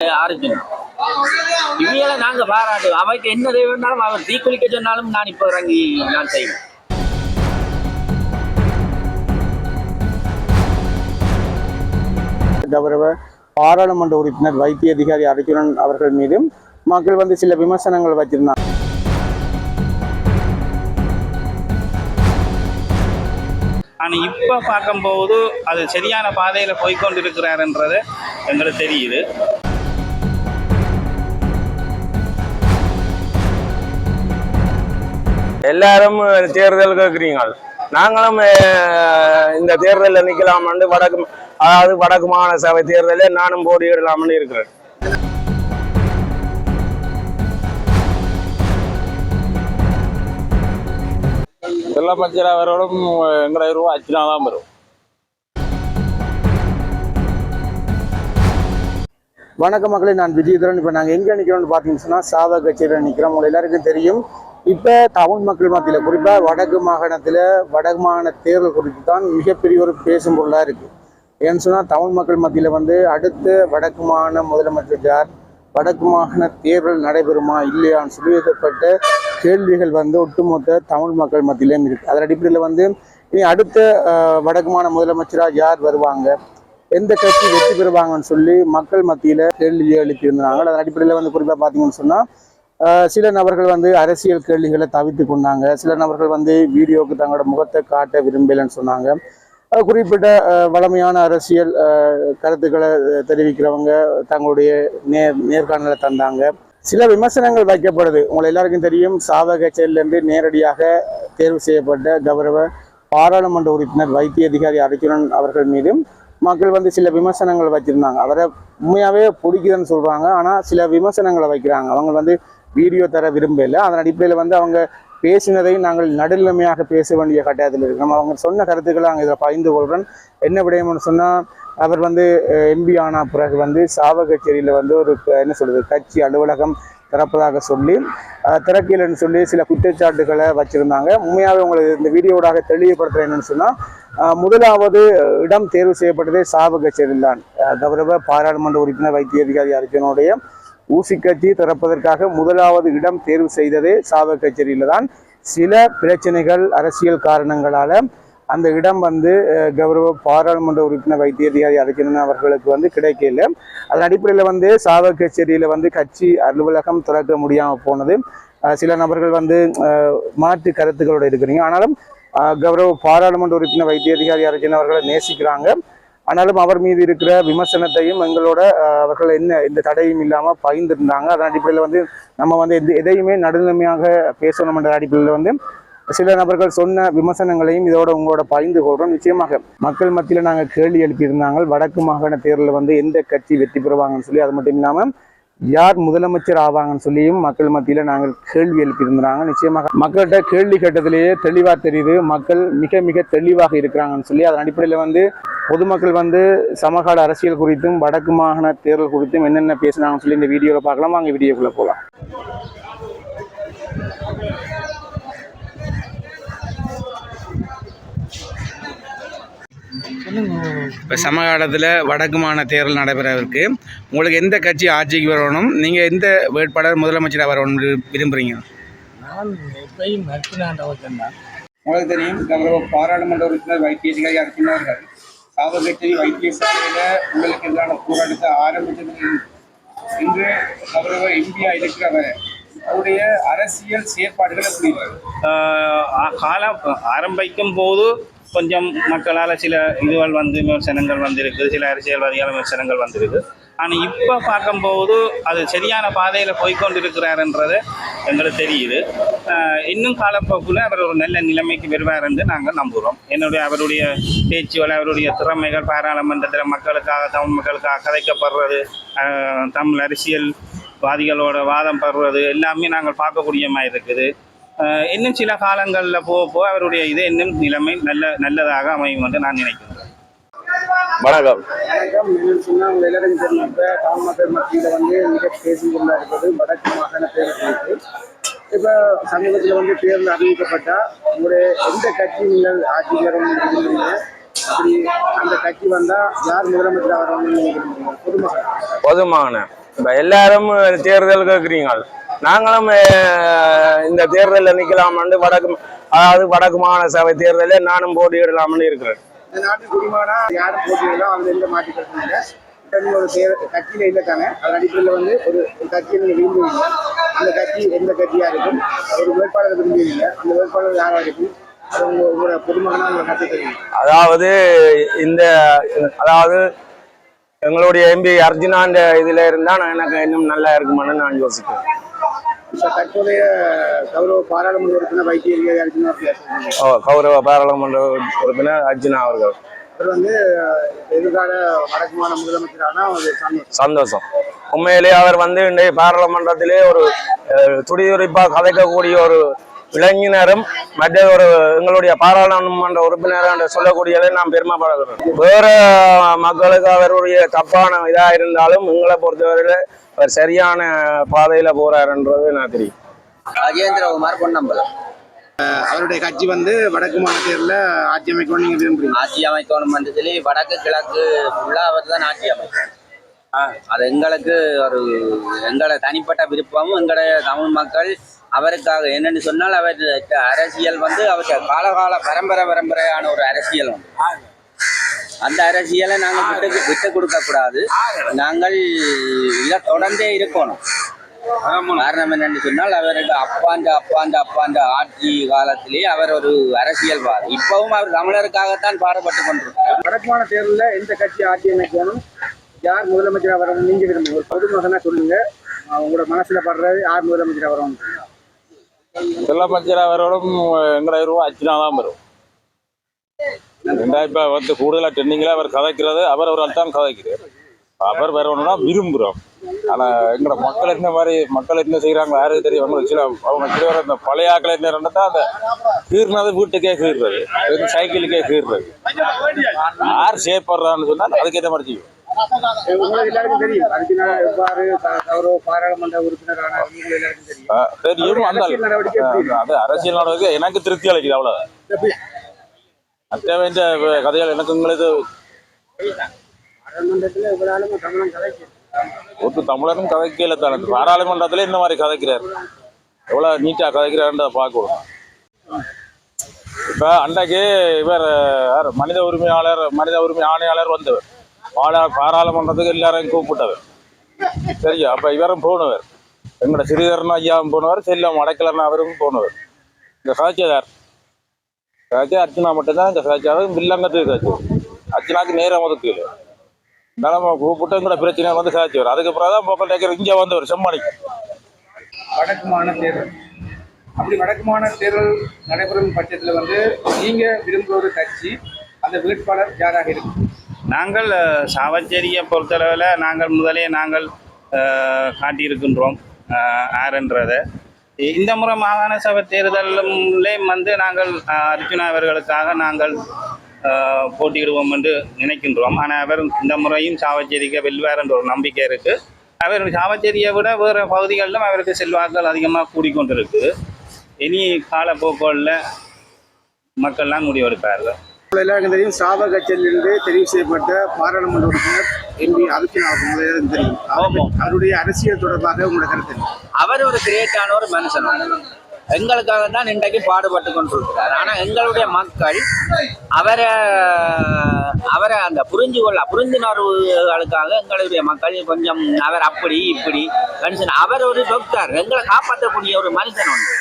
அர்ஜுன் இவையில நாங்க பாராட்டுவோம். அவைக்கு என்ன தேவைன்னாலும் அவர் தீக்குளிக்க சொன்னாலும் நான் இப்ப இறங்கி நான் செய்வேன். கௌரவ பாராளுமன்ற உறுப்பினர் வைத்திய அதிகாரி அர்ஜுனன் அவர்கள் மீதும் மக்கள் வந்து சில விமர்சனங்கள் வச்சிருந்தாங்க. ஆனால் இப்போ பார்க்கும்போது அது சரியான பாதையில் போய்கொண்டிருக்கிறாருன்றது எங்களுக்கு தெரியுது. எல்லாரும் தேர்தல் கேட்குறீங்க நாங்களும் இந்த தேர்தலில் நிற்கலாம்னு வடக்கு அதாவது வடக்கு மாகாண சபை தேர்தலில் நானும் போட்டியிடலாம்னு இருக்கிறேன். முதலமைச்சர் அவரோடும் எங்களை ரூபா அச்சுனா தான் வரும். வணக்க மக்களே நான் விஜயதரன். இப்போ நாங்கள் எங்கே நிற்கிறோம்னு பார்த்தீங்கன்னு சொன்னால் சாதா கட்சியில் நிற்கிறோம் உங்களை எல்லாருக்கும் தெரியும். இப்போ தமிழ் மக்கள் மத்தியில் குறிப்பாக வடக்கு மாகாணத்தில் வடக்கு மாகாண தேர்தல் குறித்து தான் மிகப்பெரிய ஒரு பேசும் பொருளாக இருக்குது ஏன்னு சொன்னால் தமிழ் மக்கள் மத்தியில் வந்து அடுத்த வடக்கு மாகாண முதலமைச்சர் யார் வடக்கு மாகாண தேர்தல் நடைபெறுமா இல்லையான்னு சொல்லி கேள்விகள் வந்து ஒட்டுமொத்த தமிழ் மக்கள் மத்தியிலையும் இருக்குது அதன் அடிப்படையில் வந்து இனி அடுத்த வடக்கு மாகாண முதலமைச்சராக யார் வருவாங்க? எந்த கட்சி வெற்றி பெறுவாங்கன்னு சொல்லி மக்கள் மத்தியில் கேள்வி எழுப்பியிருந்தாங்க. அதன் அடிப்படையில் வந்து குறிப்பாக பார்த்தீங்கன்னு சொன்னால் சில நபர்கள் வந்து அரசியல் கேள்விகளை தவிர்த்து கொண்டாங்க. சில நபர்கள் வந்து வீடியோவுக்கு தங்களோட முகத்தை காட்ட விரும்பலைன்னு சொன்னாங்க. குறிப்பிட்ட வளமையான அரசியல் கருத்துக்களை தெரிவிக்கிறவங்க தங்களுடைய நேர் நேர்காணலை தந்தாங்க. சில விமர்சனங்கள் வைக்கப்படுது. உங்களை எல்லாருக்கும் தெரியும் சாவக கட்சியிலிருந்து நேரடியாக தேர்வு செய்யப்பட்ட கௌரவ பாராளுமன்ற உறுப்பினர் வைத்திய அதிகாரி அர்ஜுனன் அவர்கள் மீதும் மக்கள் வந்து சில விமர்சனங்கள் வச்சிருந்தாங்க அவரை உண்மையாவே பிடிக்குதுன்னு சொல்றாங்க. ஆனா சில விமர்சனங்களை வைக்கிறாங்க. அவங்க வந்து வீடியோ தர விரும்பல. அதன் அடிப்படையில் வந்து அவங்க பேசினதை நாங்கள் நடுநிலைமையாக பேச வேண்டிய கட்டாயத்தில் இருக்கிறோம் அவங்க சொன்ன கருத்துக்களை நாங்கள் இதில் பகிர்ந்து கொள்கிறேன் என்ன விடயம்னு சொன்னால் அவர் வந்து எம்பி ஆன பிறகு வந்து சாவகச்சேரியில் வந்து ஒரு என்ன சொல்றது கட்சி அலுவலகம் திறப்பதாக சொல்லி திறக்கலன்னு சொல்லி சில குற்றச்சாட்டுகளை வச்சிருந்தாங்க. உண்மையாகவே உங்களுக்கு இந்த வீடியோடாக தெளிவுபடுத்துறேன் என்னன்னு சொன்னால் முதலாவது இடம் தேர்வு செய்யப்பட்டதே சாவகச்சேரியில் தான் கௌரவ பாராளுமன்ற உறுப்பினர் வைத்திய அதிகாரி அர்ஜுனுடைய ஊசி கட்சி திறப்பதற்காக முதலாவது இடம் தேர்வு செய்ததே சாவக கச்சேரியில தான் சில பிரச்சனைகள் அரசியல் காரணங்களால அந்த இடம் வந்து கௌரவ பாராளுமன்ற உறுப்பினர் வைத்தியதிகாரி அரைக்கணும்னு அவர்களுக்கு வந்து கிடைக்கல. அதன் அடிப்படையில் வந்து சாவ கச்சேரியில் வந்து கட்சி அலுவலகம் திறக்க முடியாமல் போனது. சில நபர்கள் வந்து மாற்று கருத்துக்களோட இருக்கிறீங்க. ஆனாலும் கௌரவ பாராளுமன்ற உறுப்பினர் வைத்தியதிகாரி அதிகாரி அவர்களை நேசிக்கிறாங்க. ஆனாலும் அவர் மீது இருக்கிற விமர்சனத்தையும் எங்களோட அவர்கள் என்ன இந்த தடையும் இல்லாமல் பகிர்ந்திருந்தாங்க அதன் அடிப்படையில் வந்து நம்ம வந்து எந்த எதையுமே நடுநிலைமையாக பேசணும்ன்ற அடிப்படையில் வந்து சில நபர்கள் சொன்ன விமர்சனங்களையும் இதோட உங்களோட பகிர்ந்து கொள்கிறோம் நிச்சயமாக மக்கள் மத்தியில் நாங்கள் கேள்வி எழுப்பியிருந்தாங்க. வடக்கு மாகாண தேர்தலில் வந்து எந்த கட்சி வெற்றி பெறுவாங்கன்னு சொல்லி அது மட்டும் இல்லாமல் யார் முதலமைச்சர் ஆவாங்கன்னு சொல்லியும் மக்கள் மத்தியில் நாங்கள் கேள்வி எழுப்பியிருந்தாங்க. நிச்சயமாக மக்கள்கிட்ட கேள்வி கேட்டதிலேயே தெளிவாக தெரியுது. மக்கள் மிக மிக தெளிவாக இருக்கிறாங்கன்னு சொல்லி அதன் அடிப்படையில் வந்து பொதுமக்கள் வந்து சமகால அரசியல் குறித்தும் வடக்கு மாகாண தேர்தல் குறித்தும் என்னென்ன பேசுனாங்கன்னு சொல்லி இந்த வீடியோவில் பார்க்கலாம். வாங்க வீடியோக்குள்ளே போகலாம் இப்போ சமகாலத்தில் வடக்கு மாகாண தேர்தல் நடைபெறவிருக்கு. உங்களுக்கு எந்த கட்சி ஆட்சிக்கு வரணும்? நீங்கள் எந்த வேட்பாளர் முதலமைச்சராக வரணும் விரும்புகிறீங்க நான் எப்பயும் உங்களுக்கு தெரியும் கௌரவ பாராளுமன்ற உறுப்பினர் வைத்திய அதிகாரி அர்ஜுனவர்கள் சாவகச்சேரி வைத்தியசாலையில் உங்களுக்கு எதிரான போராட்டத்தை ஆரம்பித்தது இன்று கௌரவ இந்தியா இருக்கிறவர் அவருடைய அரசியல் செயற்பாடுகள் எப்படி காலம் ஆரம்பிக்கும் போது கொஞ்சம் மக்களால் சில இதுகள் வந்து விமர்சனங்கள் வந்திருக்கு. சில அரசியல்வாதிகள் விமர்சனங்கள் வந்திருக்கு. ஆனால் இப்போ பார்க்கும்போது அது சரியான பாதையில் போய்கொண்டிருக்கிறாருன்றது எங்களுக்கு தெரியுது. இன்னும் காலப்போக்கில் அவர் ஒரு நல்ல நிலைமைக்கு வருவார் என்று நாங்கள் நம்புகிறோம் என்னுடைய அவருடைய பேச்சுகள் அவருடைய திறமைகள் பாராளுமன்றத்தில் மக்களுக்காக தமிழ் மக்களுக்காக கதைக்கப்படுறது தமிழ் தமிழ் அரசியல்வாதிகளோட வாதம் படுறது எல்லாமே நாங்கள் பார்க்கக்கூடிய மாதிரி இருக்குது. இன்னும் சில காலங்களில் போக போக அவருடைய இது இன்னும் நிலைமை நல்ல நல்லதாக அமையும் என்று நான் நினைக்கிறேன். வணக்கம். வணக்கம். என்னன்னு சொன்னால் தெரியும். இப்போ மக்கள் மத்தியில் வந்து மிக பேசிக்கொண்டா இருப்பது வடக்கு மாகாண தேர்தல் குறித்து இப்போ சமீபத்தில் வந்து தேர்தல் அறிவிக்கப்பட்டால் உங்களுடைய எந்த கட்சி நீங்கள் நினைக்கிறீங்க? அப்படி அந்த கட்சி வந்தால் யார் முதலமைச்சராக வரணும்னு இப்ப எல்லாரும் தேர்தல் கேட்குறீங்க. நாங்களும் இந்த தேர்தலில் நிக்கலாம்னு வடக்கு அதாவது வடக்கு மாகாண சபை தேர்தலில் நானும் போட்டியிடலாம்னு இருக்கிறேன். இந்த நாட்டு குடிமானா யாரும் போட்டியிடலாம் அதுல எந்த மாற்றி ஒரு தேர் கட்சியில இல்லைத்தாங்க அது அடிப்படையில் வந்து ஒரு கட்சியை நீங்க விரும்புவீங்க. அந்த கட்சி எந்த கட்சியா இருக்கும்? ஒரு வேட்பாளரை விரும்புவீங்க. அந்த வேட்பாளர் யாரா இருக்கும்? அதாவது இந்த அதாவது எங்களுடைய எம்பி அர்ஜுனாண்ட இதுல இருந்தா நான் எனக்கு இன்னும் நல்லா இருக்குமான்னு நான் யோசிக்கிறேன். தற்போதைய கௌரவ பாராளுமன்ற உறுப்பினர் வைத்திய அர்ஜுனா கௌரவ பாராளுமன்ற உறுப்பினர் அர்ஜுனா அவர்கள். அவர் வந்து எதிர்கால வடக்கு மாநில முதலமைச்சரான சந்தோஷம். உண்மையிலேயே அவர் வந்து இன்றைய பாராளுமன்றத்திலே ஒரு அஹ், துடிதுடிப்பா கதைக்கக்கூடிய ஒரு இளைஞரும் மற்ற ஒரு எங்களுடைய பாராளுமன்ற உறுப்பினர் என்று சொல்லக்கூடியதை நாம் பெருமைப்படுகிறோம். வேற மக்களுக்கு அவருடைய தப்பான இதா இருந்தாலும் எங்களை பொறுத்தவரையில அவர் சரியான பாதையில போறாருன்றது நான் தெரியும் ராஜேந்திரகுமார் பொன்னம்பலம். அவருடைய கட்சி வந்து வடக்கு மாநிலத்தில் ஆட்சி அமைக்கணும்னு நீங்க விரும்புறீங்க? ஆட்சி அமைக்கணும் என்று சொல்லி வடக்கு கிழக்கு ஃபுல்லாக அவர் தான் ஆட்சி அமைக்கணும் அது எங்களுக்கு ஒரு எங்களோட தனிப்பட்ட விருப்பமும் எங்களுடைய தமிழ் மக்கள் அவருக்காக என்னன்னு சொன்னால் அவர் அரசியல் வந்து அவர் காலகால பரம்பரை பரம்பரையான ஒரு அரசியல் வந்து. அந்த அரசியலை நாங்கள் விட்டு விட்டு கொடுக்க கூடாது. நாங்கள் இதை தொடர்ந்தே இருக்கணும். காரணம் என்னன்னு சொன்னால் அவருக்கு அப்பாண்ட அப்பாண்ட அப்பாண்ட ஆட்சி காலத்திலே அவர் ஒரு அரசியல்வாதி. இப்பவும் அவர் தமிழருக்காகத்தான் பாடுபட்டு கொண்டிருக்கிறார். வடக்குமான தேர்தலில் எந்த கட்சி ஆட்சி அமைக்கணும் யார் முதலமைச்சராக வரணும் நீங்க விரும்புங்க ஒரு பொதுமகனா சொல்லுங்க. உங்களோட மனசுல படுறது யார் முதலமைச்சராக வரணும் முதலமைச்சர் அவரோடும் எங்கட ரூபா அச்சுனா தான் வரும். ரெண்டாயிரம் இப்ப வந்து கூடுதலா ட்ரெண்டிங்ல அவர் கதைக்கிறது அவர் அவரால் தான் கதைக்கிறார். அவர் வரணும்னா விரும்புகிறோம் ஆனா எங்கட மக்கள் என்ன மாதிரி மக்கள் என்ன செய்கிறாங்க யாருக்கு தெரியும். அவங்க சில அவங்க சில அந்த பழைய ஆக்களை என்ன இருந்தா அந்த கீறினது வீட்டுக்கே கீறுறது சைக்கிளுக்கே கீறுறது. யார் சேப்படுறான்னு சொன்னால் அதுக்கேற்ற மாதிரி செய்யும் தெரியும். அந்த அரசியல் நடவடிக்கை எனக்கு திருப்தி அளிக்குது அவ்வளவுதான். வேண்டிய கதைகள் எனக்கு உங்களுக்கு ஒரு தமிழரும் கதைக்கல தானே. பாராளுமன்றத்துல இந்த மாதிரி கதைக்கிறார். எவ்வளவு நீட்டா கதைக்கிறாருன்றத பார்க்கணும். இப்ப அன்றைக்கு இவர் யார் மனித உரிமையாளர் மனித உரிமை ஆணையாளர் வந்தவர். பாரா பாராளுமன்றத்துக்கு எல்லாரையும் கூப்பிட்டவர். சரியா? அப்ப இவரும் போனவர். எங்களோட சிறிதரன் ஐயாவும் போனவர் செல்லம் அடைக்கலன் அவரும் போனவர். இந்த சாட்சியதார் சாட்சியா அர்ச்சனா மட்டும்தான் இந்த சாட்சியாவது வில்லங்கத்துக்கு சாட்சி. அர்ச்சனாக்கு நேரம் ஒதுக்கல நிலம கூப்பிட்டு எங்களோட பிரச்சனை வந்து சாட்சியவர் அதுக்கப்புறம் தான் போக்கல் டேக்கர் இங்கே வந்தவர் செம்மணிக்கு வடக்கு மாநில தேர்தல். அப்படி வடக்கு மாநில தேர்தல் நடைபெறும் பட்சத்தில் வந்து நீங்க விரும்புகிற ஒரு கட்சி அந்த வேட்பாளர் யாராக இருக்கும்? நாங்கள் சாவச்சேரியை பொறுத்தளவில் நாங்கள் முதலே நாங்கள் காட்டியிருக்கின்றோம் ஆறுன்றதை இந்த முறை மாகாண சபை தேர்தலிலே வந்து நாங்கள் அர்ஜுனா அவர்களுக்காக நாங்கள் போட்டியிடுவோம் என்று நினைக்கின்றோம். ஆனால் அவர் இந்த முறையும் சாவச்சேரிக்கு வெல்வார் என்ற ஒரு நம்பிக்கை இருக்குது அவர் சாவச்சேரியை விட வேறு பகுதிகளிலும் அவருக்கு செல்வாக்கள் அதிகமாக கூடிக்கொண்டிருக்கு. இனி காலப்போக்கில் மக்கள்லாம் முடிவெடுப்பார்கள். எல்லாருக்கும் தெரியும் சாப கட்சியிலிருந்து தெரிவு செய்யப்பட்ட பாராளுமன்ற உறுப்பினர் எம்பி அர்ஜுனா அவர்களுக்கு தெரியும். அவர் அவருடைய அரசியல் தொடர்பாக உங்களோட கருத்து? அவர் ஒரு கிரியேட்டான ஒரு மனுஷன். எங்களுக்காக தான் இன்றைக்கு பாடுபட்டு கொண்டிருக்கிறார். ஆனா எங்களுடைய மக்கள் அவரை அவரை அந்த புரிஞ்சு கொள்ள புரிந்துணர்வுகளுக்காக எங்களுடைய மக்கள் கொஞ்சம் அவர் அப்படி இப்படி மனுஷன். அவர் ஒரு டாக்டர் எங்களை காப்பாற்றக்கூடிய ஒரு மனுஷன் உண்டு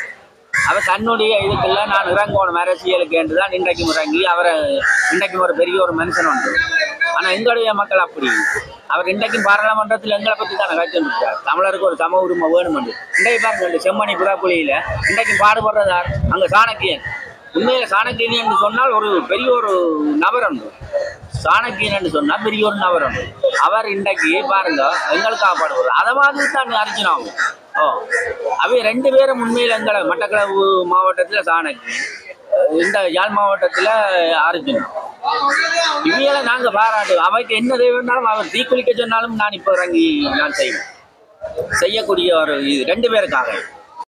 அவர் தன்னுடைய இதுக்கெல்லாம் நான் இறங்கணும் அரசியலுக்கு என்று தான் இன்றைக்கும் இறங்கி அவரை இன்றைக்கும் ஒரு பெரிய ஒரு மனுஷன் உண்டு ஆனால் எங்களுடைய மக்கள் அப்படி அவர் இன்றைக்கும் பாராளுமன்றத்தில் எங்களை பற்றி தான் கழிச்சிருக்கார் தமிழருக்கு ஒரு சம உரிமை வேணும் என்று. இன்றைக்கு பாருங்க செம்மணி புறாக்குழியில் இன்றைக்கும் பாடுபடுறதார் அங்கே சாணக்கியன். உண்மையில் சாணக்கியன் என்று சொன்னால் ஒரு பெரிய ஒரு நபர் உண்டு. சாணக்கியன் என்று சொன்னால் பெரிய ஒரு நபர் உண்டு. அவர் இன்றைக்கு பாருங்க எங்களுக்காக பாடுபடுறார். அதை மாதிரி தான் அர்ச்சனாவும் அவை ரெண்டு பேரும் உண்மையில் எங்களை மட்டக்களப்பு மாவட்டத்தில் சாணக்கி இந்த யாழ் மாவட்டத்தில் அர்ஜுன் இவையில நாங்கள் பாராட்டுவோம் அவைக்கு என்ன தேவைன்னாலும் அவர் தீக்குளிக்க சொன்னாலும் நான் இப்போ இறங்கி நான் செய்வேன். செய்யக்கூடிய ஒரு இது ரெண்டு பேருக்காக.